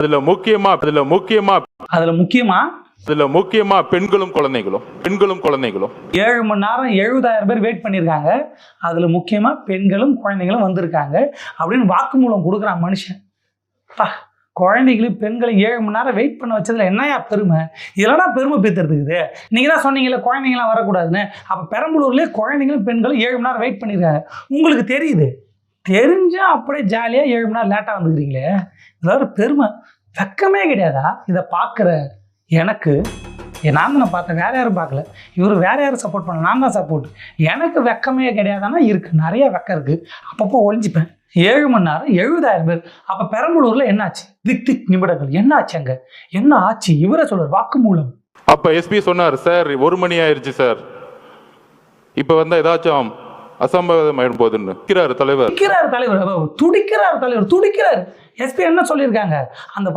அதுல முக்கியமா அதுல முக்கியமா அதுல முக்கியமா? அதுல முக்கியமா பெண்களும் குழந்தைகளும் பெண்களும் குழந்தைகளும். ஏழு மணி நேரம் எழுபதாயிரம் பேர் வெயிட் பண்ணியிருக்காங்க. அதுல முக்கியமா பெண்களும் குழந்தைகளும் வந்திருக்காங்க. அப்படின்னு வாக்குமூலம் கொடுக்குறான் மனுஷன். பா குழந்தைகளும் பெண்களும் ஏழு மணி நேரம் வெயிட் பண்ண வச்சதுல என்னையா பெருமை? இதெல்லாம் பெருமை பேத்துறதுக்குது. நீங்க தான் சொன்னீங்கல்ல குழந்தைங்களாம் வரக்கூடாதுன்னு. அப்ப பெரம்பலூர்லயே குழந்தைங்களும் பெண்களும் ஏழு மணி நேரம் வெயிட் பண்ணியிருக்காங்க. உங்களுக்கு தெரியுது? தெரிஞ்சா அப்படியே ஜாலியாக ஏழு மணி நேரம் லேட்டாக வந்துக்கிறீங்களே? இதுல ஒரு பெருமை. வெக்கமே கிடையாதா? இதை பார்க்குற எனக்கு நான் தான் பார்த்தேன் வேற யாரும் பார்க்கல. இவர் வேற யாரும் சப்போர்ட் பண்ண நான் தான் சப்போர்ட் எனக்கு வெக்கமே கிடையாதானா? இருக்குது நிறைய வெக்கம் இருக்குது அப்பப்போ ஒழிஞ்சிப்பேன் ஏழு மணி நேரம் எழுபதாயிரம் பேர். அப்போ பெரம்பலூரில் என்னாச்சு? திக் திக் நிமிடங்கள் என்னாச்சு அங்கே? என்ன ஆச்சு? இவரே வாக்கு வாக்குமூலம். அப்போ எஸ்பி சொன்னார் சார் ஒரு மணி ஆயிடுச்சு சார். இப்போ வந்து ஏதாச்சும் அசம்பாவிதம் ஆயிடும் போகுதுன்னு தலைவர். துடிக்கிறார் தலைவர். துடிக்கிறார் தலைவர். துடிக்கிறார். எஸ்பி என்ன சொல்லியிருக்காங்க? அந்த